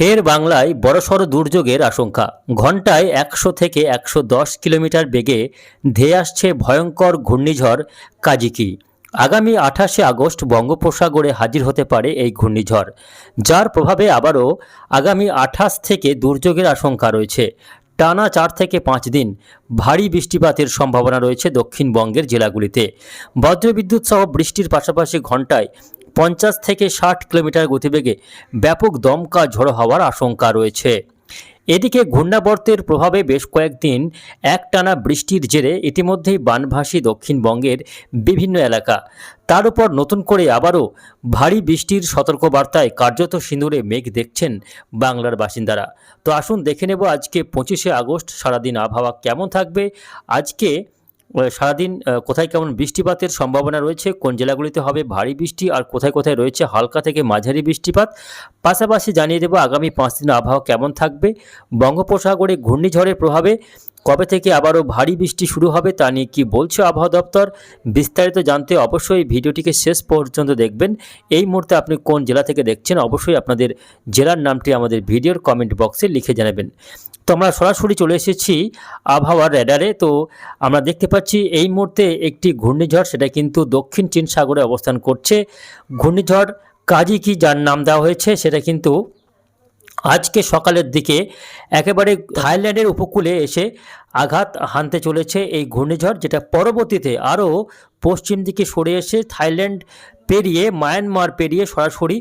ফের বাংলায় বড়সড় দুর্যোগের আশঙ্কা। ঘন্টায় একশো থেকে একশো দশ কিলোমিটার বেগে ধেয়ে আসছে ভয়ঙ্কর ঘূর্ণিঝড় কাজিকি। আগামী আঠাশে আগস্ট বঙ্গোপসাগরে হাজির হতে পারে এই ঘূর্ণিঝড়, যার প্রভাবে আবারও আগামী আঠাশ থেকে দুর্যোগের আশঙ্কা রয়েছে। টানা চার থেকে পাঁচ দিন ভারী বৃষ্টিপাতের সম্ভাবনা রয়েছে দক্ষিণবঙ্গের জেলাগুলিতে। বজ্রবিদ্যুৎ সহ বৃষ্টির পাশাপাশি ঘন্টায় পঞ্চাশ থেকে ষাট কিলোমিটার গতিবেগে ব্যাপক দমকা ঝড়ো হওয়ার আশঙ্কা রয়েছে। এদিকে ঘূর্ণাবর্তের প্রভাবে বেশ কয়েকদিন একটানা বৃষ্টির জেরে ইতিমধ্যেই বানভাসী দক্ষিণবঙ্গের বিভিন্ন এলাকা। তার উপর নতুন করে আবারও ভারী বৃষ্টির সতর্কবার্তায় কার্যত সিঁদুরে মেঘ দেখছেন বাংলার বাসিন্দারা। তো আসুন দেখে নেব আজকে পঁচিশে আগস্ট সারাদিন আবহাওয়া কেমন থাকবে। আজকে সারাদিন কোথায় কেমন বৃষ্টিপাতের সম্ভাবনা রয়েছে, কোন জেলাগুলিতে হবে ভারী বৃষ্টি আর কোথায় কোথায় রয়েছে হালকা থেকে মাঝারি বৃষ্টিপাত, পাশাপাশি জানিয়ে দেব আগামী পাঁচ দিন আবহাওয়া কেমন থাকবে, বঙ্গোপসাগরে ঘূর্ণিঝড়ের প্রভাবে কবে থেকে আবারও ভারী বৃষ্টি শুরু হবে তা নিয়ে কী বলছে আবহাওয়া দপ্তর, বিস্তারিত জানতে অবশ্যই ভিডিওটিকে শেষ পর্যন্ত দেখবেন। এই মুহূর্তে আপনি কোন জেলা থেকে দেখছেন অবশ্যই আপনাদের জেলার নামটি আমাদের ভিডিওর কমেন্ট বক্সে লিখে জানাবেন। তো আমরা সরাসরি চলে এসেছি আবহাওয়ার র্যাডারে তো আমরা দেখতে পাচ্ছি এই মুহূর্তে একটি ঘূর্ণিঝড়, সেটা কিন্তু দক্ষিণ চীন সাগরে অবস্থান করছে। ঘূর্ণিঝড় কাজী কি যার নাম দেওয়া হয়েছে, সেটা কিন্তু আজকে সকালের দিকে একেবারে থাইল্যান্ডের উপকূলে এসে আঘাত হানতে চলেছে এই ঘূর্ণিঝড়, যেটা পরবর্তীতে আরও পশ্চিম দিকে সরে এসে থাইল্যান্ড পেরিয়ে, মায়ানমার পেরিয়ে সরাসরি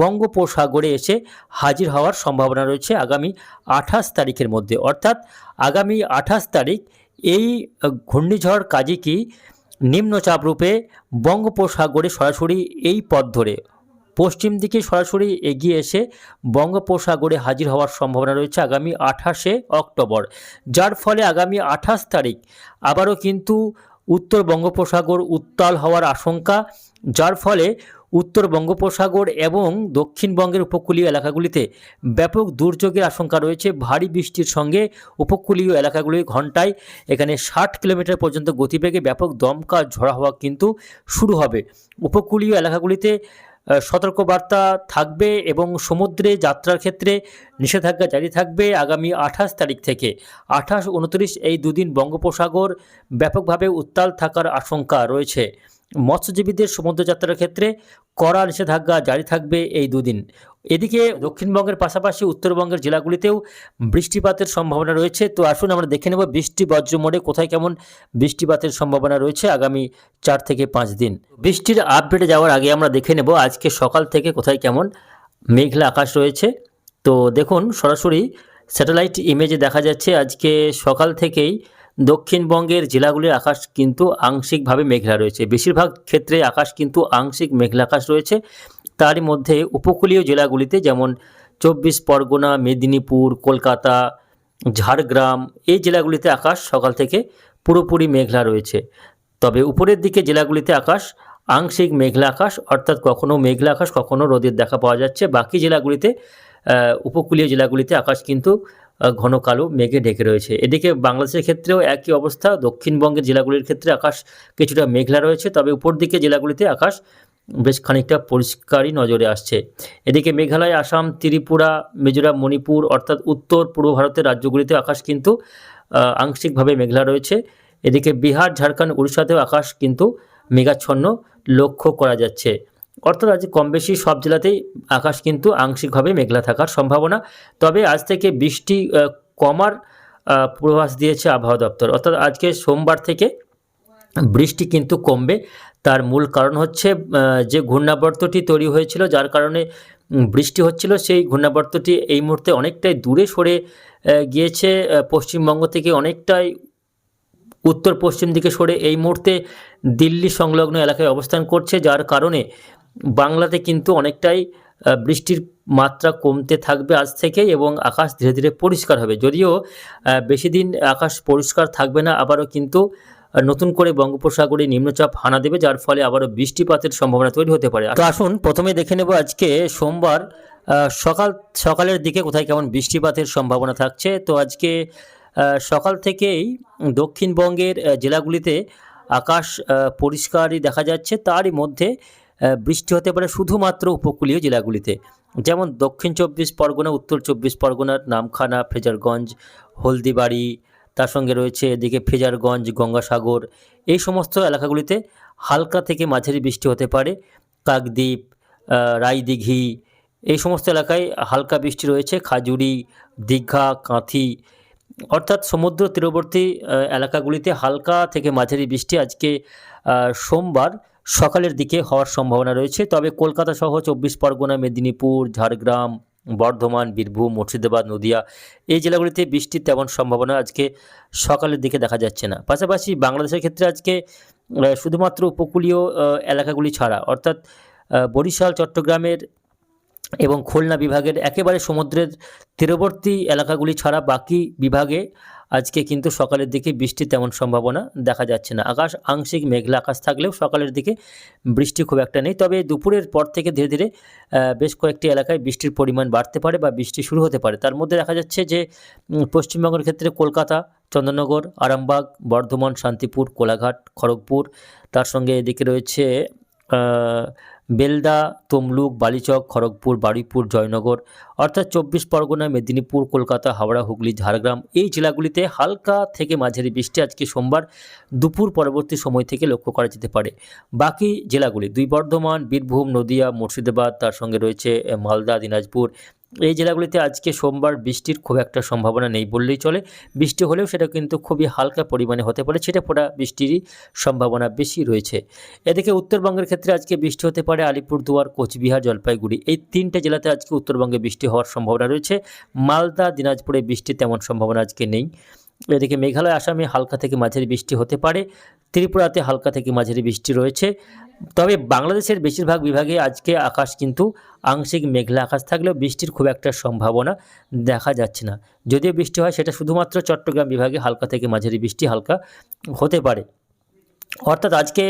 বঙ্গোপসাগরে এসে হাজির হওয়ার সম্ভাবনা রয়েছে আগামী আঠাশ তারিখের মধ্যে। অর্থাৎ আগামী আঠাশ তারিখ এই ঘূর্ণিঝড় কাজিকি নিম্নচাপ রূপে বঙ্গোপসাগরে সরাসরি এই পথ ধরে পশ্চিম দিকে সরাসরি এগিয়ে এসে বঙ্গোপসাগরে হাজির হওয়ার সম্ভাবনা রয়েছে আগামী আঠাশে অক্টোবর। যার ফলে আগামী আঠাশ তারিখ আবারও কিন্তু উত্তর বঙ্গোপসাগর উত্তাল হওয়ার আশঙ্কা, যার ফলে উত্তর বঙ্গোপসাগর এবং দক্ষিণবঙ্গের উপকূলীয় এলাকাগুলিতে ব্যাপক দুর্যোগের আশঙ্কা রয়েছে। ভারী বৃষ্টির সঙ্গে উপকূলীয় এলাকাগুলি ঘন্টায় এখানে ষাট কিলোমিটার পর্যন্ত গতিবেগে ব্যাপক দমকা ঝড়া হওয়া কিন্তু শুরু হবে। উপকূলীয় এলাকাগুলিতে সতর্কবার্তা থাকবে এবং সমুদ্রে যাত্রার ক্ষেত্রে নিষেধাজ্ঞা জারি থাকবে আগামী আঠাশ তারিখ থেকে। আঠাশ, উনত্রিশ এই দুদিন বঙ্গোপসাগর ব্যাপকভাবে উত্তাল থাকার আশঙ্কা রয়েছে। মৎস্যজীবীদের সমুদ্রযাত্রার ক্ষেত্রে কড়া নিষেধাজ্ঞা জারি থাকবে এই দুদিন। এদিকে দক্ষিণবঙ্গের পাশাপাশি উত্তরবঙ্গের জেলাগুলিতেও বৃষ্টিপাতের সম্ভাবনা রয়েছে। তো আসুন আমরা দেখে নেব বৃষ্টি বজ্র মোড়ে কোথায় কেমন বৃষ্টিপাতের সম্ভাবনা রয়েছে আগামী চার থেকে পাঁচ দিন। বৃষ্টির আপডেটে যাওয়ার আগে আমরা দেখে নেব আজকে সকাল থেকে কোথায় কেমন মেঘলা আকাশ রয়েছে। তো দেখুন সরাসরি স্যাটেলাইট ইমেজে দেখা যাচ্ছে আজকে সকাল থেকেই দক্ষিণবঙ্গের জেলাগুলির আকাশ কিন্তু আংশিকভাবে মেঘলা রয়েছে। বেশিরভাগ ক্ষেত্রে আকাশ কিন্তু আংশিক মেঘলা আকাশ রয়েছে। তারই মধ্যে উপকূলীয় জেলাগুলিতে যেমন চব্বিশ পরগনা, মেদিনীপুর, কলকাতা, ঝাড়গ্রাম, এই জেলাগুলিতে আকাশ সকাল থেকে পুরোপুরি মেঘলা রয়েছে। তবে উপরের দিকে জেলাগুলিতে আকাশ আংশিক মেঘলা আকাশ অর্থাৎ কখনো মেঘলা আকাশ কখনো রোদের দেখা পাওয়া যাচ্ছে। বাকি জেলাগুলিতে উপকূলীয় জেলাগুলিতে আকাশ কিন্তু ঘন কালো মেঘে ঢেকে রয়েছে। এদিকে বাংলাদেশের ক্ষেত্রেও একই অবস্থা। দক্ষিণবঙ্গের জেলাগুলির ক্ষেত্রে আকাশ কিছুটা মেঘলা রয়েছে, তবে উপর দিকে জেলাগুলিতে আকাশ বেশ খানিকটা পরিষ্কারই নজরে আসছে। এদিকে মেঘালয়, আসাম, ত্রিপুরা, মিজোরাম, মণিপুর অর্থাৎ উত্তর পূর্ব ভারতের রাজ্যগুলিতে আকাশ কিন্তু আংশিকভাবে মেঘলা রয়েছে। এদিকে বিহার, ঝাড়খণ্ড, উড়িষ্যাতেও আকাশ কিন্তু মেঘাচ্ছন্ন লক্ষ্য করা যাচ্ছে। অর্থাৎ আজ কম বেশি সব জেলাতেই আকাশ কিন্তু আংশিকভাবে মেঘলা থাকার সম্ভাবনা। তবে আজ থেকে বৃষ্টি কমার পূর্বাভাস দিয়েছে আবহাওয়া দপ্তর। অর্থাৎ আজকে সোমবার থেকে বৃষ্টি কিন্তু কমবে। তার মূল কারণ হচ্ছে যে ঘূর্ণাবর্তটি তৈরি হয়েছিল, যার কারণে বৃষ্টি হচ্ছিল, সেই ঘূর্ণাবর্তটি এই মুহূর্তে অনেকটাই দূরে সরে গিয়েছে পশ্চিমবঙ্গ থেকে অনেকটাই উত্তর পশ্চিম দিকে সরে। এই মুহূর্তে দিল্লি সংলগ্ন এলাকায় অবস্থান করছে, যার কারণে বাংলাতে কিন্তু অনেকটাই বৃষ্টির মাত্রা কমতে থাকবে আজ থেকেই এবং আকাশ ধীরে ধীরে পরিষ্কার হবে। যদিও বেশি দিন আকাশ পরিষ্কার থাকবে না, আবারও কিন্তু নতুন করে বঙ্গোপসাগরে নিম্নচাপ হানা দেবে, যার ফলে আবারও বৃষ্টিপাতের সম্ভাবনা তৈরি হতে পারে। তো আসুন, প্রথমে দেখে নেব আজকে সোমবার সকাল, সকালের দিকে কোথায় কেমন বৃষ্টিপাতের সম্ভাবনা থাকছে। তো আজকে সকাল থেকেই দক্ষিণবঙ্গের জেলাগুলিতে আকাশ পরিষ্কারই দেখা যাচ্ছে। তারই মধ্যে বৃষ্টি হতে পারে শুধুমাত্র উপকূলীয় জেলাগুলিতে। যেমন দক্ষিণ চব্বিশ পরগনা, উত্তর চব্বিশ পরগনার নামখানা ফ্রেজারগঞ্জ হলদিবাড়ি, তার সঙ্গে রয়েছে এদিকে ফ্রেজারগঞ্জ গঙ্গাসাগর। এই সমস্ত এলাকাগুলিতে হালকা থেকে মাঝারি বৃষ্টি হতে পারে। কাকদ্বীপ রায়দিঘি, এই সমস্ত এলাকায় হালকা বৃষ্টি রয়েছে। খাজুরি, দীঘা, কাঁথি, অর্থাৎ সমুদ্র তীরবর্তী এলাকাগুলিতে হালকা থেকে মাঝারি বৃষ্টি আজকে সোমবার সকালের দিকে হওয়ার সম্ভাবনা রয়েছে। তবে কলকাতা সহ চব্বিশ পরগনা, মেদিনীপুর, ঝাড়গ্রাম, বর্ধমান, বীরভূম, মুর্শিদাবাদ, নদিয়া এই জেলাগুলিতে বৃষ্টির তেমন সম্ভাবনা আজকে সকালের দিকে দেখা যাচ্ছে না। পাশাপাশি বাংলাদেশের ক্ষেত্রে আজকে শুধুমাত্র উপকূলীয় এলাকাগুলি ছাড়া, অর্থাৎ বরিশাল, চট্টগ্রামের এবং খুলনা বিভাগের একেবারে সমুদ্রের তীরবর্তী এলাকাগুলি ছাড়া বাকি বিভাগে আজকে কিন্তু সকালের দিকে বৃষ্টির তেমন সম্ভাবনা দেখা যাচ্ছে না। আকাশ আংশিক মেঘলা আকাশ থাকলেও সকালের দিকে বৃষ্টি খুব একটা নেই। তবে দুপুরের পর থেকে ধীরে ধীরে বেশ কয়েকটি এলাকায় বৃষ্টির পরিমাণ বাড়তে পারে বা বৃষ্টি শুরু হতে পারে। তার মধ্যে দেখা যাচ্ছে যে পশ্চিমবঙ্গের ক্ষেত্রে কলকাতা, চন্দননগর, আরামবাগ, বর্ধমান, শান্তিপুর, কোলাঘাট, খড়গপুর, তার সঙ্গে এদিকে রয়েছে বেলদা, তমলুক, বালিচক, খড়গপুর, বারুইপুর, জয়নগর, অর্থাৎ চব্বিশ পরগনা, মেদিনীপুর, কলকাতা, হাওড়া, হুগলি, ঝাড়গ্রাম এই জেলাগুলিতে হালকা থেকে মাঝারি বৃষ্টি আজকে সোমবার দুপুর পরবর্তী সময় থেকে লক্ষ্য করা যেতে পারে। বাকি জেলাগুলি দুই বর্ধমান, বীরভূম, নদিয়া, মুর্শিদাবাদ, তার সঙ্গে রয়েছে মালদা, দিনাজপুর এই জেলাগুলিতে আজকে সোমবার বৃষ্টির খুব একটা সম্ভাবনা নেই বললেই চলে। বৃষ্টি হলেও সেটা কিন্তু খুবই হালকা পরিমাণে হতে পারে, ছিটে ফোটা বৃষ্টিরই সম্ভাবনা বেশি রয়েছে। এদিকে উত্তরবঙ্গের ক্ষেত্রে আজকে বৃষ্টি হতে পারে আলিপুরদুয়ার, কোচবিহার, জলপাইগুড়ি। এই তিনটে জেলাতে আজকে উত্তরবঙ্গে বৃষ্টি হওয়ার সম্ভাবনা রয়েছে। মালদা, দিনাজপুরে বৃষ্টি তেমন সম্ভাবনা আজকে নেই। এদিকে মেঘালয়, আসামে হালকা থেকে মাঝারি বৃষ্টি হতে পারে। ত্রিপুরাতে হালকা থেকে মাঝারি বৃষ্টি রয়েছে। তবে বাংলাদেশের বেশিরভাগ বিভাগে আজকে আকাশ কিন্তু আংশিক মেঘলা আকাশ থাকলেও বৃষ্টির খুব একটা সম্ভাবনা দেখা যাচ্ছে না। যদিও বৃষ্টি হয়, সেটা শুধুমাত্র চট্টগ্রাম বিভাগে হালকা থেকে মাঝারি বৃষ্টি হালকা হতে পারে। অর্থাৎ আজকে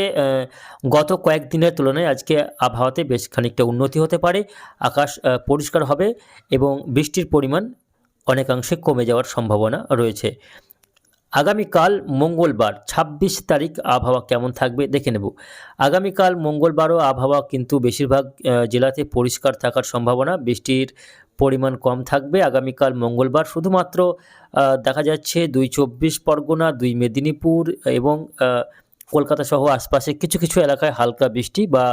গত কয়েকদিনের তুলনায় আজকে আবহাওয়াতে বেশ খানিকটা উন্নতি হতে পারে। আকাশ পরিষ্কার হবে এবং বৃষ্টির পরিমাণ অনেকাংশে কমে যাওয়ার সম্ভাবনা রয়েছে। আগামীকাল মঙ্গলবার ২৬ তারিখ আবহাওয়া কেমন থাকবে দেখে নেব। আগামীকাল মঙ্গলবারও আবহাওয়া কিন্তু বেশিরভাগ জেলাতে পরিষ্কার থাকার সম্ভাবনা, বৃষ্টির পরিমাণ কম থাকবে। আগামীকাল মঙ্গলবার শুধুমাত্র দেখা যাচ্ছে দুই চব্বিশ পরগনা, দুই মেদিনীপুর এবং কলকাতা সহ আশপাশে কিছু কিছু এলাকায় হালকা বৃষ্টি বা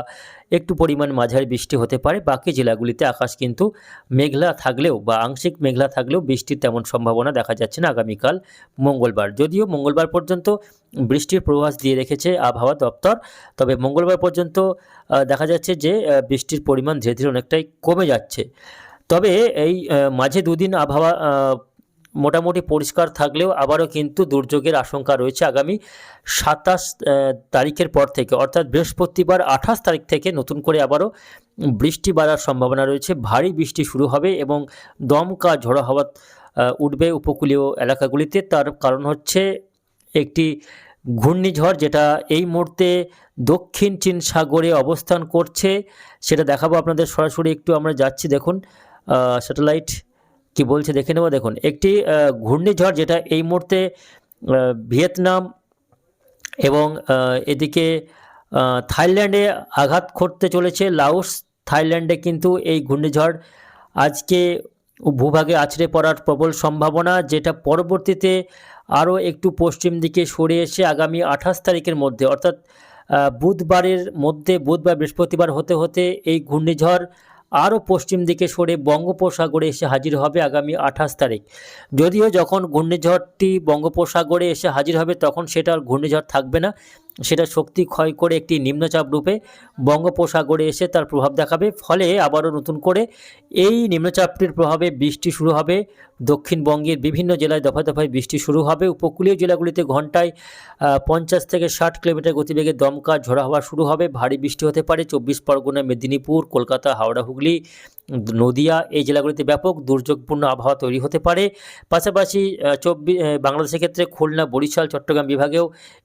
একটু পরিমাণ মাঝারি বৃষ্টি হতে পারে। বাকি জেলাগুলিতে আকাশ কিন্তু মেঘলা থাকলেও বা আংশিক মেঘলা থাকলেও বৃষ্টির তেমন সম্ভাবনা দেখা যাচ্ছে না আগামীকাল মঙ্গলবার। যদিও মঙ্গলবার পর্যন্ত বৃষ্টির পূর্বাভাস দিয়ে রেখেছে আবহাওয়া দপ্তর, তবে মঙ্গলবার পর্যন্ত দেখা যাচ্ছে যে বৃষ্টির পরিমাণ ধীরে ধীরে অনেকটাই কমে যাচ্ছে। তবে এই মাঝে দুদিন আবহাওয়া মোটামুটি পরিষ্কার থাকলেও আবারও কিন্তু দুর্যোগের আশঙ্কা রয়েছে আগামী সাতাশ তারিখের পর থেকে। অর্থাৎ বৃহস্পতিবার আঠাশ তারিখ থেকে নতুন করে আবারও বৃষ্টি বাড়ার সম্ভাবনা রয়েছে। ভারী বৃষ্টি শুরু হবে এবং দমকা ঝড়ো হওয়া উঠবে উপকূলীয় এলাকাগুলিতে। তার কারণ হচ্ছে একটি ঘূর্ণিঝড় যেটা এই মুহূর্তে দক্ষিণ চীন সাগরে অবস্থান করছে, সেটা দেখাবো আপনাদের সরাসরি। একটু আমরা যাচ্ছি দেখুন স্যাটেলাইট। কি বলছে দেখে নেব? দেখুন, একটি ঘূর্ণিঝড় যেটা এই মুহূর্তে ভিয়েতনাম এবং এদিকে থাইল্যান্ডে আঘাত করতে চলেছে। লাওস, থাইল্যান্ডে কিন্তু এই ঘূর্ণিঝড় আজকে ভূভাগে আছড়ে পড়ার প্রবল সম্ভাবনা, যেটা পরবর্তীতে আরও একটু পশ্চিম দিকে সরে এসে আগামী আঠাশ তারিখের মধ্যে, অর্থাৎ বুধবারের মধ্যে, বুধবার বৃহস্পতিবার হতে হতে এই ঘূর্ণিঝড় আরও পশ্চিম দিকে সরে বঙ্গোপসাগরে এসে হাজির হবে আগামী আঠাশ তারিখ। যদিও যখন ঘূর্ণিঝড়টি বঙ্গোপসাগরে এসে হাজির হবে, তখন সেটা ঘূর্ণিঝড় থাকবে না। সেটা শক্তি ক্ষয় করে একটি নিম্নচাপ রূপে বঙ্গোপসাগরে এসে তার প্রভাব দেখাবে। ফলে আবারও নতুন করে এই নিম্নচাপটির প্রভাবে বৃষ্টি শুরু হবে। দক্ষিণবঙ্গের বিভিন্ন জেলায় দফায় দফায় বৃষ্টি শুরু হবে। উপকূলীয় জেলাগুলিতে ঘন্টায় পঞ্চাশ থেকে ষাট কিলোমিটার গতিবেগে দমকা ঝোড়া হওয়া শুরু হবে। ভারী বৃষ্টি হতে পারে। চব্বিশ পরগনা, মেদিনীপুর, কলকাতা, হাওড়া, হুগলি নদিয়া এই জেলাগুলিতে ব্যাপক দুর্যোগপূর্ণ আবহাওয়া তৈরি হতে পারে। পাশাপাশি চব্বিশ বাংলাদেশের ক্ষেত্রে খুলনা, বরিশাল, চট্টগ্রাম বিভাগেও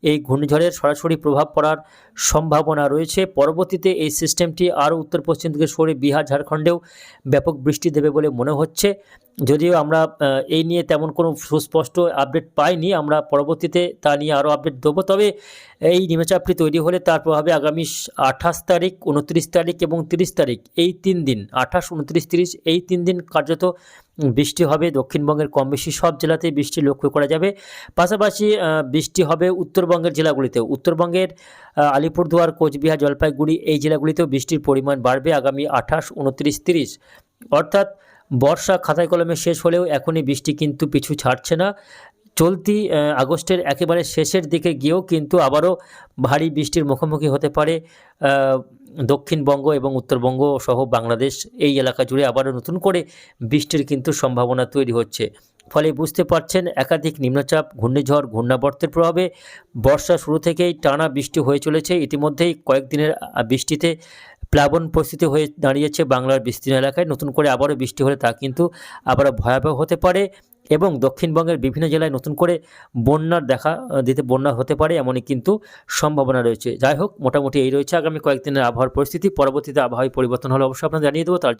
এই ঘূর্ণিঝড়ের সরাসরি প্রভাব পড়ার সম্ভাবনা রয়েছে। পরবর্তীতে এই সিস্টেমটি আরও উত্তর পশ্চিম দিকে সরে বিহার, ঝাড়খণ্ডেও ব্যাপক বৃষ্টি দেবে বলে মনে হচ্ছে। যদিও আমরা এই নিয়ে তেমন কোনো সুস্পষ্ট আপডেট পাইনি, আমরা পরবর্তীতে তা নিয়ে আরও আপডেট দেবো। তবে এই নিম্নচাপটি তৈরি হলে তার প্রভাবে আগামী আঠাশ তারিখ, উনত্রিশ তারিখ এবং তিরিশ তারিখ, এই তিন দিন, আঠাশ, উনত্রিশ, তিরিশ, এই তিন দিন কার্যত বৃষ্টি হবে। দক্ষিণবঙ্গের কম বেশি সব জেলাতেই বৃষ্টি লক্ষ্য করা যাবে। পাশাপাশি বৃষ্টি হবে উত্তরবঙ্গের জেলাগুলিতেও। উত্তরবঙ্গের আলিপুরদুয়ার, কোচবিহার, জলপাইগুড়ি এই জেলাগুলিতেও বৃষ্টির পরিমাণ বাড়বে আগামী আঠাশ, উনত্রিশ, তিরিশ। অর্থাৎ বর্ষা খাতায় কলমে শেষ হলেও এখনই বৃষ্টি কিন্তু পিছু ছাড়ছে না। চলতি আগস্টের একেবারে শেষের দিকে গিয়েও কিন্তু আবারও ভারী বৃষ্টির মুখোমুখি হতে পারে দক্ষিণবঙ্গ এবং উত্তরবঙ্গ সহ বাংলাদেশ। এই এলাকা জুড়ে আবারও নতুন করে বৃষ্টির কিন্তু সম্ভাবনা তৈরি হচ্ছে। ফলে বুঝতে পারছেন, একাধিক নিম্নচাপ, ঘূর্ণিঝড়, ঘূর্ণাবর্তের প্রভাবে বর্ষা শুরু থেকেই টানা বৃষ্টি হয়ে চলেছে। ইতিমধ্যেই কয়েকদিনের বৃষ্টিতে প্লাবন পরিস্থিতি হয়ে দাঁড়িয়েছে বাংলার বিস্তীর্ণ এলাকায়। নতুন করে আবারও বৃষ্টি হলে তা কিন্তু আবারও ভয়াবহ হতে পারে এবং দক্ষিণবঙ্গের বিভিন্ন জেলায় নতুন করে বন্যার দেখা দিতে বন্যা হতে পারে এমনই কিন্তু সম্ভাবনা রয়েছে। যাই হোক, মোটামুটি এই রয়েছে আগামী কয়েকদিনের আবহাওয়ার পরিস্থিতি। পরবর্তীতে আবহাওয়ায় পরিবর্তন হলে অবশ্যই আপনাদের জানিয়ে দেবো। তার